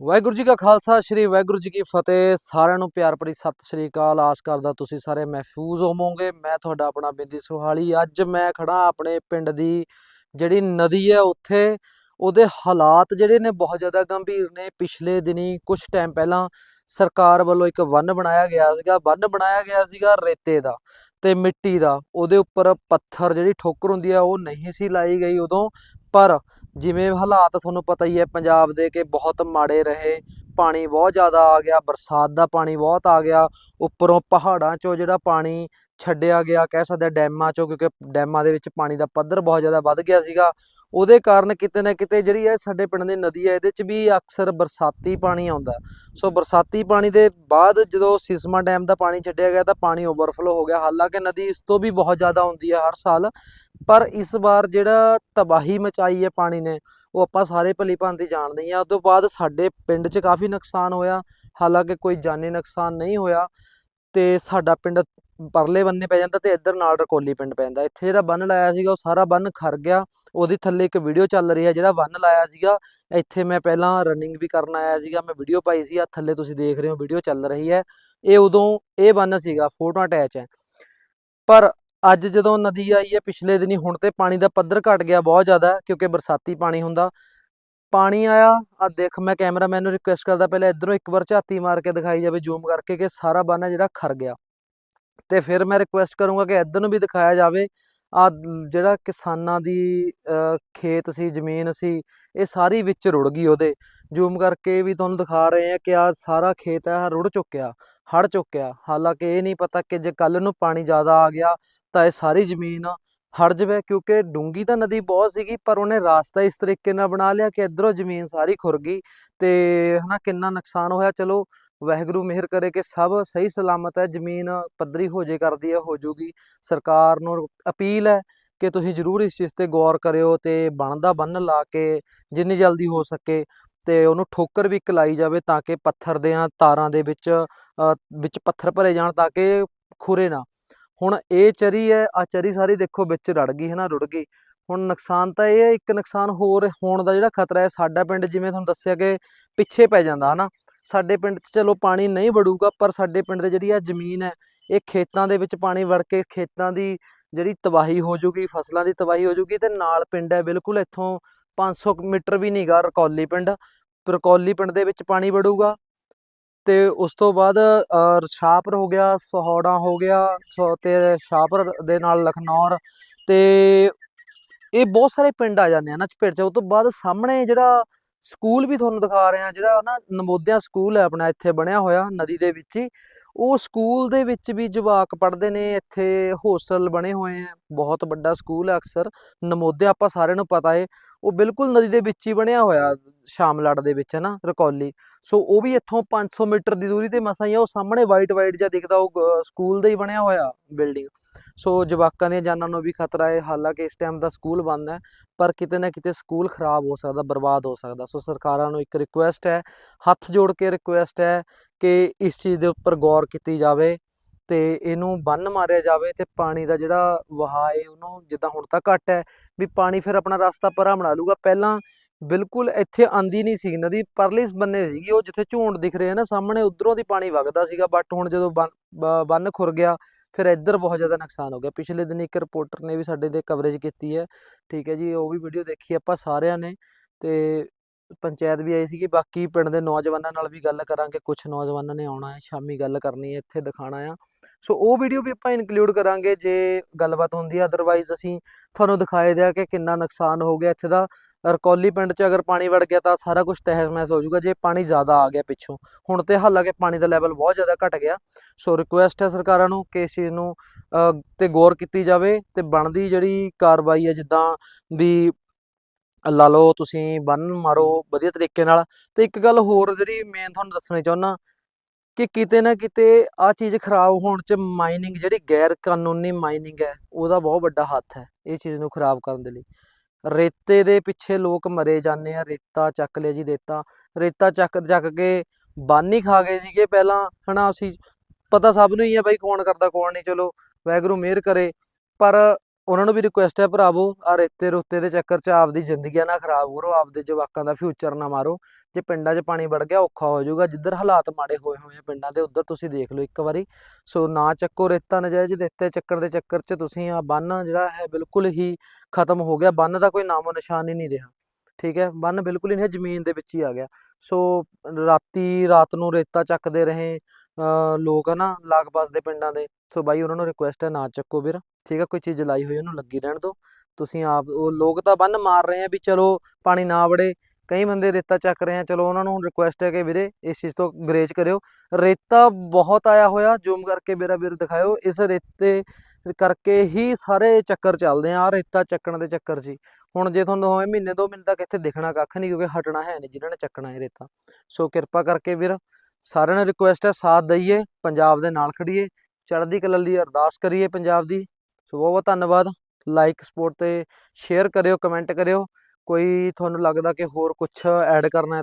ਵਾਹਿਗੁਰੂ ਜੀ ਕਾ ਖਾਲਸਾ, ਸ੍ਰੀ ਵਾਹਿਗੁਰੂ ਜੀ ਕੀ ਫਤਿਹ। ਸਾਰਿਆਂ ਨੂੰ ਪਿਆਰ ਭਰੀ ਸਤਿ ਸ੍ਰੀ ਅਕਾਲ। ਆਸ ਕਰਦਾ ਤੁਸੀਂ ਸਾਰੇ ਮਹਿਫੂਜ਼ ਹੋਵੋਗੇ। ਮੈਂ ਤੁਹਾਡਾ ਆਪਣਾ ਬਿੰਦੀ ਸੁਹਾਲੀ। ਅੱਜ ਮੈਂ ਖੜਾ ਆਪਣੇ ਪਿੰਡ ਦੀ ਜਿਹੜੀ ਨਦੀ ਹੈ ਉੱਥੇ। ਉਹਦੇ ਹਾਲਾਤ ਜਿਹੜੇ ਨੇ ਬਹੁਤ ਜ਼ਿਆਦਾ ਗੰਭੀਰ ਨੇ। ਪਿਛਲੇ ਦਿਨੀ ਕੁਝ ਟਾਈਮ ਪਹਿਲਾਂ ਸਰਕਾਰ ਵੱਲੋਂ ਇੱਕ ਬੰਨ ਬਣਾਇਆ ਗਿਆ ਸੀਗਾ। ਬੰਨ ਬਣਾਇਆ ਗਿਆ ਸੀਗਾ ਰੇਤੇ ਦਾ ਤੇ ਮਿੱਟੀ ਦਾ। ਉਹਦੇ ਉੱਪਰ ਪੱਥਰ ਜਿਹੜੀ ਠੋਕਰ ਹੁੰਦੀ ਆ ਉਹ ਨਹੀਂ ਸੀ ਲਾਈ ਗਈ ਉਦੋਂ। ਪਰ ਜਿਵੇਂ ਹਾਲਾਤ ਤੁਹਾਨੂੰ ਪਤਾ ਹੀ ਹੈ, ਪੰਜਾਬ ਦੇ ਕਿ ਬਹੁਤ ਮਾੜੇ ਰਹੇ, ਪਾਣੀ ਬਹੁਤ ਜ਼ਿਆਦਾ ਆ ਗਿਆ, ਬਰਸਾਤ ਦਾ ਪਾਣੀ ਬਹੁਤ ਆ ਗਿਆ, ਉੱਪਰੋਂ ਪਹਾੜਾਂ 'ਚੋਂ ਜਿਹੜਾ ਪਾਣੀ ਛੱਡਿਆ ਗਿਆ, ਕਹਿ ਸਕਦੇ ਹਾਂ ਡੈਮਾਂ 'ਚੋਂ, ਕਿਉਂਕਿ ਡੈਮਾਂ ਦੇ ਵਿੱਚ ਪਾਣੀ ਦਾ ਪੱਧਰ ਬਹੁਤ ਜ਼ਿਆਦਾ ਵੱਧ ਗਿਆ ਸੀਗਾ। ਉਹਦੇ ਕਾਰਨ ਕਿਤੇ ਨਾ ਕਿਤੇ ਜਿਹੜੀ ਹੈ ਸਾਡੇ ਪਿੰਡ ਦੀ ਨਦੀ ਹੈ, ਇਹਦੇ 'ਚ ਵੀ ਅਕਸਰ ਬਰਸਾਤੀ ਪਾਣੀ ਆਉਂਦਾ ਸੋ ਬਰਸਾਤੀ ਪਾਣੀ ਦੇ ਬਾਅਦ ਜਦੋਂ ਸਿਸਮਾ ਡੈਮ ਦਾ ਪਾਣੀ ਛੱਡਿਆ ਗਿਆ, ਤਾਂ ਪਾਣੀ ਓਵਰਫਲੋ ਹੋ ਗਿਆ। ਹਾਲਾਂਕਿ ਨਦੀ ਇਸ ਤੋਂ ਵੀ ਬਹੁਤ ਜ਼ਿਆਦਾ ਆਉਂਦੀ ਹੈ ਹਰ ਸਾਲ, ਪਰ ਇਸ ਵਾਰ ਜਿਹੜਾ ਤਬਾਹੀ ਮਚਾਈ ਹੈ ਪਾਣੀ ਨੇ, ਉਹ ਆਪਾਂ ਸਾਰੇ ਭਲੀ ਭਾਂਤੀ ਜਾਣਦੇ ਹਾਂ ਉਸ ਤੋਂ ਬਾਅਦ ਸਾਡੇ ਪਿੰਡ 'ਚ ਕਾਫੀ ਨੁਕਸਾਨ ਹੋਇਆ। ਹਾਲਾਂਕਿ ਕੋਈ ਜਾਨੀ ਨੁਕਸਾਨ ਨਹੀਂ ਹੋਇਆ, ਤੇ ਸਾਡਾ ਪਿੰਡ ਪਰਲੇ ਬੰਨੇ ਪੈ ਜਾਂਦਾ ਤੇ ਇੱਧਰ ਨਾਲ ਰਕੋਲੀ ਪਿੰਡ ਪੈਂਦਾ ਇੱਥੇ ਜਿਹੜਾ ਬੰਨ ਲਾਇਆ ਸੀਗਾ, ਉਹ ਸਾਰਾ ਬੰਨ ਖਰ ਗਿਆ। ਉਹਦੀ ਥੱਲੇ ਇੱਕ ਵੀਡੀਓ ਚੱਲ ਰਹੀ ਹੈ ਜਿਹੜਾ ਬੰਨ ਲਾਇਆ ਸੀਗਾ। ਇੱਥੇ ਮੈਂ ਪਹਿਲਾਂ ਰਨਿੰਗ ਵੀ ਕਰਨ ਆਇਆ ਸੀਗਾ। ਮੈਂ ਵੀਡੀਓ ਪਾਈ ਸੀ। ਆ ਥੱਲੇ ਤੁਸੀਂ ਦੇਖ ਰਹੇ ਹੋ ਵੀਡੀਓ ਚੱਲ ਰਹੀ ਹੈ। ਇਹ ਉਦੋਂ ਇਹ ਬੰਨ ਸੀਗਾ ਫੋਟੋ ਅਟੈਚ ਹੈ। ਪਰ ਅੱਜ ਜਦੋਂ ਨਦੀ ਆਈ ਹੈ, ਪਿਛਲੇ ਦਿਨੀ ਹੁਣ ਤੇ ਪਾਣੀ ਦਾ ਪੱਧਰ ਘਟ ਗਿਆ ਬਹੁਤ ਜ਼ਿਆਦਾ, ਕਿਉਂਕਿ ਬਰਸਾਤੀ ਪਾਣੀ ਹੁੰਦਾ। ਪਾਣੀ ਆਇਆ ਆ ਦੇਖ, ਮੈਂ ਕੈਮਰਾਮੈਨ ਨੂੰ ਰਿਕੁਐਸਟ ਕਰਦਾ, ਪਹਿਲਾਂ ਇਧਰੋਂ ਇੱਕ ਵਾਰ ਝਾਤੀ ਮਾਰ ਕੇ ਦਿਖਾਈ ਜਾਵੇ ਜ਼ੂਮ ਕਰਕੇ ਕਿ ਸਾਰਾ ਬੰਨ ਜਿਹੜਾ ਖਰ ਗਿਆ। ਤੇ ਫਿਰ ਮੈਂ ਰਿਕੁਐਸਟ ਕਰੂੰਗਾ ਕਿ ਇਧਰ ਨੂੰ ਵੀ ਦਿਖਾਇਆ ਜਾਵੇ। ਆ ਜਿਹੜਾ ਕਿਸਾਨਾਂ ਦੀ ਖੇਤ ਸੀ, ਜ਼ਮੀਨ ਸੀ, ਇਹ ਸਾਰੀ ਵਿੱਚ ਰੁੜ ਗਈ ਉਹਦੇ। ਜ਼ੂਮ ਕਰਕੇ ਵੀ ਤੁਹਾਨੂੰ ਦਿਖਾ ਰਹੇ ਆ ਕਿ ਆ ਸਾਰਾ ਖੇਤ ਹੈ ਰੁੜ ਚੁੱਕਿਆ ਹੜ ਚੁੱਕਿਆ। ਹਾਲਾਂਕਿ ਇਹ ਨਹੀਂ ਪਤਾ ਕਿ ਜੇ ਕੱਲ ਨੂੰ ਪਾਣੀ ਜ਼ਿਆਦਾ ਆ ਗਿਆ, ਤਾਂ ਇਹ ਸਾਰੀ ਜ਼ਮੀਨ ਹੜ ਜਾਵੇ, ਕਿਉਂਕਿ ਡੂੰਗੀ ਤਾਂ ਨਦੀ ਬਹੁਤ ਸੀਗੀ, ਪਰ ਉਹਨੇ ਰਾਸਤਾ ਇਸ ਤਰੀਕੇ ਨਾਲ ਬਣਾ ਲਿਆ ਕਿ ਇਧਰੋਂ ਜ਼ਮੀਨ ਸਾਰੀ ਖੁਰ ਗਈ ਤੇ ਹਨਾ ਕਿੰਨਾ ਨੁਕਸਾਨ ਹੋਇਆ, ਚਲੋ ਵਾਹਿਗੁਰੂ ਮਿਹਰ ਕਰੇ ਕਿ ਸਭ ਸਹੀ ਸਲਾਮਤ ਹੈ, ਜ਼ਮੀਨ ਪੱਧਰੀ ਹੋ ਜੇ ਕਰਦੀ ਹੈ, ਹੋ ਜੂਗੀ। ਸਰਕਾਰ ਨੂੰ ਅਪੀਲ ਹੈ ਕਿ ਤੁਸੀਂ ਜ਼ਰੂਰ ਇਸ ਚੀਜ਼ ਤੇ ਗੌਰ ਕਰਿਓ ਤੇ ਬਣਦਾ ਬੰਨ ਲਾ ਕੇ ਜਿੰਨੀ ਜਲਦੀ ਹੋ ਸਕੇ ਤੇ ਉਹਨੂੰ ਠੋਕਰ ਵੀ ਇੱਕ ਲਾਈ ਜਾਵੇ ਤਾਂ ਕਿ ਪੱਥਰ ਦੇ ਤਾਰਾਂ ਦੇ ਵਿੱਚ ਵਿੱਚ ਪੱਥਰ ਭਰੇ ਜਾਣ ਤਾਂ ਕਿ ਖੁਰੇ ਨਾ। ਹੁਣ ਇਹ ਚਰੀ ਹੈ ਆ ਚਰੀ ਸਾਰੀ ਦੇਖੋ ਵਿੱਚ ਰੜ ਗਈ ਹੈ ਨਾ ਰੁੜ ਗਈ। ਹੁਣ ਨੁਕਸਾਨ ਤਾਂ ਇਹ ਹੈ, ਇੱਕ ਨੁਕਸਾਨ ਹੋਰ ਹੋਣ ਦਾ ਜਿਹੜਾ ਖਤਰਾ ਹੈ, ਸਾਡਾ ਪਿੰਡ ਜਿਵੇਂ ਤੁਹਾਨੂੰ ਦੱਸਿਆ ਕਿ ਪਿੱਛੇ ਪੈ ਜਾਂਦਾ, ਹਨਾ। ਸਾਡੇ ਪਿੰਡ 'ਚ ਚਲੋ ਪਾਣੀ ਨਹੀਂ ਵੜੂਗਾ ਪਰ ਸਾਡੇ ਪਿੰਡ ਦੇ ਜਿਹੜੀ ਆ ਜ਼ਮੀਨ ਹੈ ਇਹ ਖੇਤਾਂ ਦੇ ਵਿੱਚ ਪਾਣੀ ਵੜ ਕੇ ਖੇਤਾਂ ਦੀ ਜਿਹੜੀ ਤਬਾਹੀ ਹੋ ਜੂਗੀ ਫਸਲਾਂ ਦੀ ਤਬਾਹੀ ਹੋ ਜੂਗੀ ਤੇ ਨਾਲ ਪਿੰਡ ਹੈ ਬਿਲਕੁਲ ਇੱਥੋਂ 500 ਕੁ ਮੀਟਰ ਵੀ ਨਹੀਂਗਾ ਰਕੌਲੀ ਪਿੰਡ। ਰਕੌਲੀ ਪਿੰਡ ਦੇ ਵਿੱਚ ਪਾਣੀ ਵੜੂਗਾ ਤੇ ਉਸ ਤੋਂ ਬਾਅਦ ਅ, ਸ਼ਾਹਪੁਰ ਹੋ ਗਿਆ ਸਹੌੜਾ ਹੋ ਗਿਆ ਸੋ ਤੇ ਸ਼ਾਹਪੁਰ ਦੇ ਨਾਲ ਲਖਨੌਰ ਤੇ ਇਹ ਬਹੁਤ ਸਾਰੇ ਪਿੰਡ ਆ ਜਾਂਦੇ ਆ ਨਾ ਚਪੇਟ ਚ। ਉਹ ਤੋਂ ਬਾਅਦ ਸਾਹਮਣੇ ਜਿਹੜਾ ਸਕੂਲ ਵੀ ਤੁਹਾਨੂੰ ਦਿਖਾ ਰਹੇ ਹਾਂ ਜਿਹੜਾ ਨਾ ਨਵੋਦਿਆ ਸਕੂਲ ਹੈ ਆਪਣਾ, ਇੱਥੇ ਬਣਿਆ ਹੋਇਆ, ਨਦੀ ਦੇ ਵਿੱਚ ਹੀ। ਉਹ ਸਕੂਲ ਦੇ ਵਿੱਚ ਵੀ ਜਵਾਕ ਪੜ੍ਹਦੇ ਨੇ, ਇੱਥੇ ਹੋਸਟਲ ਬਣੇ ਹੋਏ ਆ, ਬਹੁਤ ਵੱਡਾ ਸਕੂਲ ਹੈ ਅਕਸਰ ਨਵੋਦਿਆ ਆਪਾਂ ਸਾਰਿਆਂ ਨੂੰ ਪਤਾ ਹੈ ਉਹ ਬਿਲਕੁਲ ਨਦੀ ਦੇ ਵਿੱਚ ਹੀ ਬਣਿਆ ਹੋਇਆ ਸ਼ਾਮਲਾੜ ਦੇ ਵਿੱਚ ਹੈ ਨਾ ਰਕੌਲੀ, ਸੋ ਉਹ ਵੀ ਇੱਥੋਂ 500 ਮੀਟਰ ਦੀ ਦੂਰੀ ਤੇ ਮਸਾਂ ਹੀ ਆ, ਉਹ ਸਾਹਮਣੇ ਵਾਈਟ ਵਾਈਟ ਜਿਹਾ ਦਿਖਦਾ, ਉਹ ਸਕੂਲ ਦਾ ਹੀ ਬਣਿਆ ਹੋਇਆ ਬਿਲਡਿੰਗ, ਸੋ ਜਵਾਕਾਂ ਦੀਆਂ ਜਾਨਾਂ ਨੂੰ ਵੀ ਖਤਰਾ ਹੈ ਹਾਲਾਂਕਿ ਇਸ ਟਾਈਮ ਦਾ ਸਕੂਲ ਬੰਦ ਹੈ, ਪਰ ਕਿਤੇ ਨਾ ਕਿਤੇ ਸਕੂਲ ਖਰਾਬ ਹੋ ਸਕਦਾ, ਬਰਬਾਦ ਹੋ ਸਕਦਾ, ਸੋ ਸਰਕਾਰਾਂ ਨੂੰ ਇੱਕ ਰਿਕੁਐਸਟ ਹੈ, ਹੱਥ ਜੋੜ ਕੇ ਰਿਕੁਐਸਟ ਹੈ ਕਿ ਇਸ ਚੀਜ਼ ਦੇ ਉੱਪਰ ਗੌਰ ਕੀਤੀ ਜਾਵੇ ਤੇ ਇਹਨੂੰ ਬੰਨ ਮਾਰਿਆ ਜਾਵੇ ਤੇ ਪਾਣੀ ਦਾ ਜਿਹੜਾ ਵਹਾਅ ਹੈ ਉਹਨੂੰ ਜਿੱਦਾਂ ਹੁਣ ਤਾਂ ਘੱਟ ਹੈ, ਵੀ ਪਾਣੀ ਫਿਰ ਆਪਣਾ ਰਸਤਾ ਪਰਾਂ ਬਣਾ ਲੂਗਾ ਪਹਿਲਾਂ ਬਿਲਕੁਲ ਇੱਥੇ ਆਂਦੀ ਨਹੀਂ ਸੀ ਨਦੀ, ਪਰਲੇ ਬੰਨੇ ਸੀਗੀ ਉਹ ਜਿੱਥੇ ਝੂੰਡ ਦਿਖ ਰਹੇ ਨਾ, ਸਾਹਮਣੇ ਉਧਰੋਂ ਦੀ ਪਾਣੀ ਵਗਦਾ ਸੀਗਾ ਬਟ ਹੁਣ ਜਦੋਂ ਬੰਨ- ਬੰਨ ਖੁਰ ਗਿਆ, ਫਿਰ ਇੱਧਰ ਬਹੁਤ ਜ਼ਿਆਦਾ ਨੁਕਸਾਨ ਹੋ ਗਿਆ। ਪਿਛਲੇ ਦਿਨ ਇੱਕ ਰਿਪੋਰਟਰ ਨੇ ਵੀ ਸਾਡੇ ਤੇ ਕਵਰੇਜ ਕੀਤੀ ਹੈ। ਠੀਕ ਹੈ ਜੀ, ਉਹ ਵੀ ਵੀਡੀਓ ਦੇਖੀ ਆਪਾਂ ਸਾਰਿਆਂ ਨੇ ਤੇ ਪੰਚਾਇਤ ਵੀ ਆਈ ਸੀਗੀ, ਬਾਕੀ ਪਿੰਡ ਦੇ ਨੌਜਵਾਨਾਂ ਨਾਲ ਵੀ ਗੱਲ ਕਰਾਂਗੇ ਕੁਝ ਨੌਜਵਾਨਾਂ ਨੇ ਆਉਣਾ ਹੈ, ਸ਼ਾਮੀ ਗੱਲ ਕਰਨੀ ਹੈ, ਇੱਥੇ ਦਿਖਾਣਾ ਆ। ਸੋ ਉਹ ਵੀਡੀਓ ਵੀ ਆਪਾਂ ਇਨਕਲੂਡ ਕਰਾਂਗੇ, ਜੇ ਗੱਲਬਾਤ ਹੁੰਦੀ ਹੈ ਅਦਰਵਾਈਜ਼ ਅਸੀਂ ਤੁਹਾਨੂੰ ਦਿਖਾਏ ਦਿਆ ਕਿ ਕਿੰਨਾ ਨੁਕਸਾਨ ਹੋ ਗਿਆ ਇੱਥੇ ਦਾ। ਰਕੌਲੀ ਪਿੰਡ 'ਚ ਅਗਰ ਪਾਣੀ ਵੜ ਗਿਆ ਤਾਂ ਸਾਰਾ ਕੁਝ ਤਹਿਸ ਮਹਿਸ ਹੋ ਜਾਊਗਾ, ਜੇ ਪਾਣੀ ਜ਼ਿਆਦਾ ਆ ਗਿਆ ਪਿੱਛੋਂ। ਹੁਣ ਤੇ ਹਾਲਾਂਕਿ ਪਾਣੀ ਦਾ ਲੈਵਲ ਬਹੁਤ ਜ਼ਿਆਦਾ ਘਟ ਗਿਆ। ਸੋ ਰਿਕੁਐਸਟ ਹੈ ਸਰਕਾਰਾਂ ਨੂੰ ਕਿ ਇਸ ਚੀਜ਼ ਨੂੰ ਤੇ ਗੌਰ ਕੀਤੀ ਜਾਵੇ ਤੇ ਬਣਦੀ ਜਿਹੜੀ ਕਾਰਵਾਈ ਹੈ, ਜਿੱਦਾਂ ਵੀ ਲਾ ਲਓ ਤੁਸੀਂ ਬੰਨ ਮਾਰੋ ਵਧੀਆ ਤਰੀਕੇ ਨਾਲ। ਤੇ ਇੱਕ ਗੱਲ ਹੋਰ ਜਿਹੜੀ ਮੈਂ ਤੁਹਾਨੂੰ ਦੱਸਣੀ ਚਾਹੁੰਦਾ ਕਿ ਕਿਤੇ ਨਾ ਕਿਤੇ ਆ ਚੀਜ਼ ਖਰਾਬ ਹੋਣ ਚ ਮਾਈਨਿੰਗ ਜਿਹੜੀ ਗੈਰ ਕਾਨੂੰਨੀ ਮਾਈਨਿੰਗ ਹੈ, ਉਹਦਾ ਬਹੁਤ ਵੱਡਾ ਹੱਥ ਹੈ ਇਹ ਚੀਜ਼ ਨੂੰ ਖਰਾਬ ਕਰਨ ਦੇ ਲਈ। ਰੇਤੇ ਦੇ ਪਿੱਛੇ ਲੋਕ ਮਰੇ ਜਾਂਦੇ ਆ, ਰੇਤਾ ਚੱਕ ਲਿਆ ਜੀ ਰੇਤਾ। ਰੇਤਾ ਚੱਕ ਚੱਕ ਕੇ ਬੰਨ ਹੀ ਖਾ ਗਏ ਸੀਗੇ ਪਹਿਲਾਂ, ਹਨਾ, ਅਸੀਂ ਪਤਾ ਸਭ ਨੂੰ ਹੀ ਹੈ ਬਾਈ ਕੌਣ ਕਰਦਾ, ਕੌਣ ਨਹੀਂ, ਚਲੋ, ਵਾਹਿਗੁਰੂ ਮਿਹਰ ਕਰੇ। ਪਰ ਉਹਨਾਂ ਨੂੰ ਵੀ ਰਿਕੁਐਸਟ ਹੈ ਭਰਾਵੋ ਆ ਰੇਤੇ ਰੁੱਤੇ ਦੇ ਚੱਕਰ 'ਚ ਆਪਦੀ ਜ਼ਿੰਦਗੀਆਂ ਨਾ ਖਰਾਬ ਕਰੋ ਆਪਦੇ ਜਵਾਕਾਂ ਦਾ ਫਿਊਚਰ ਨਾ ਮਾਰੋ। ਜੇ ਪਿੰਡਾਂ 'ਚ ਪਾਣੀ ਵੜ ਗਿਆ ਔਖਾ ਹੋ ਜਾਊਗਾ। ਜਿੱਧਰ ਹਾਲਾਤ ਮਾੜੇ ਹੋਏ ਹੋਏ ਆ ਪਿੰਡਾਂ ਦੇ ਉੱਧਰ ਤੁਸੀਂ ਦੇਖ ਲਓ ਇੱਕ ਵਾਰੀ। ਸੋ ਨਾ ਚੱਕੋ ਰੇਤਾ ਨਜਾਇਜ਼ ਰੇਤੇ ਚੱਕਰ ਦੇ ਚੱਕਰ 'ਚ ਤੁਸੀਂ ਆ ਬੰਨ ਜਿਹੜਾ ਹੈ ਬਿਲਕੁਲ ਹੀ ਖਤਮ ਹੋ ਗਿਆ। ਬੰਨ ਦਾ ਕੋਈ ਨਾਮੋ ਨਿਸ਼ਾਨ ਹੀ ਨਹੀਂ ਰਿਹਾ। ਠੀਕ ਹੈ? ਬੰਨ ਬਿਲਕੁਲ ਹੀ ਨਹੀਂ ਜ਼ਮੀਨ ਦੇ ਵਿੱਚ ਹੀ ਆ ਗਿਆ। ਸੋ ਰਾਤੀ ਰਾਤ ਨੂੰ ਰੇਤਾ ਚੱਕਦੇ ਰਹੇ ਅ, ਲੋਕ ਹਨਾ ਲਾਗ ਪਾਸ ਦੇ ਪਿੰਡਾਂ ਦੇ। ਸੋ ਬਾਈ ਉਹਨਾਂ ਨੂੰ ਰਿਕੁਐਸਟ ਹੈ ਨਾ ਚੱਕੋ ਵੀਰ। ਠੀਕ ਹੈ ਕੋਈ ਚੀਜ਼ ਲਾਈ ਹੋਈ ਉਹਨੂੰ ਲੱਗੀ ਰਹਿਣ ਦਿਓ। ਤੁਸੀਂ ਆਪ, ਉਹ ਲੋਕ ਤਾਂ ਬੰਨ ਮਾਰ ਰਹੇ ਆ ਵੀ ਚਲੋ ਪਾਣੀ ਨਾ ਵੜੇ। ਕਈ ਬੰਦੇ ਰੇਤਾ ਚੱਕ ਰਹੇ ਆ, ਚਲੋ ਉਹਨਾਂ ਨੂੰ ਰਿਕੁਐਸਟ ਹੈ ਕਿ ਵੀਰੇ ਇਸ ਚੀਜ਼ ਤੋਂ ਗਰੇਜ ਕਰਿਓ। ਰੇਤਾ ਬਹੁਤ ਆਇਆ ਹੋਇਆ, ਜ਼ੂਮ ਕਰਕੇ ਮੇਰਾ ਵੀਰ ਦਿਖਾਇਓ। ਇਸ ਰੇਤੇ ਕਰਕੇ ਹੀ ਸਾਰੇ ਚੱਕਰ ਚੱਲਦੇ ਆ, ਆਹ ਰੇਤਾ ਚੱਕਣ ਦੇ ਚੱਕਰ 'ਚ ਹੁਣ ਜੇ ਤੁਹਾਨੂੰ ਹੋਏ ਮਹੀਨੇ ਦੋ ਮਹੀਨੇ ਤੱਕ ਇੱਥੇ ਦਿਖਣਾ ਕੱਖ ਨਹੀਂ, ਕਿਉਂਕਿ ਹਟਣਾ ਹੈ ਨਹੀਂ ਜਿਨ੍ਹਾਂ ਨੇ ਚੱਕਣਾ ਹੈ ਰੇਤਾ। ਸੋ ਕਿਰਪਾ ਕਰਕੇ ਵੀਰ, ਸਾਰਿਆਂ ਨੂੰ ਰਿਕੁਐਸਟ ਹੈ, ਸਾਥ ਦਈਏ, ਪੰਜਾਬ ਦੇ ਨਾਲ ਖੜੀਏ ਚੜ੍ਹਦੀ ਕਲਾ ਲਈ ਅਰਦਾਸ ਕਰੀਏ ਪੰਜਾਬ ਦੀ। ਸੋ ਬਹੁਤ ਬਹੁਤ ਧੰਨਵਾਦ। ਲਾਈਕ ਸਪੋਰਟ ਤੇ ਸ਼ੇਅਰ ਕਰਿਓ ਕਮੈਂਟ ਕਰਿਓ। ਕੋਈ ਤੁਹਾਨੂੰ ਲੱਗਦਾ ਕਿ ਹੋਰ ਕੁਝ ਐਡ ਕਰਨਾ ਹੈ ਤਾਂ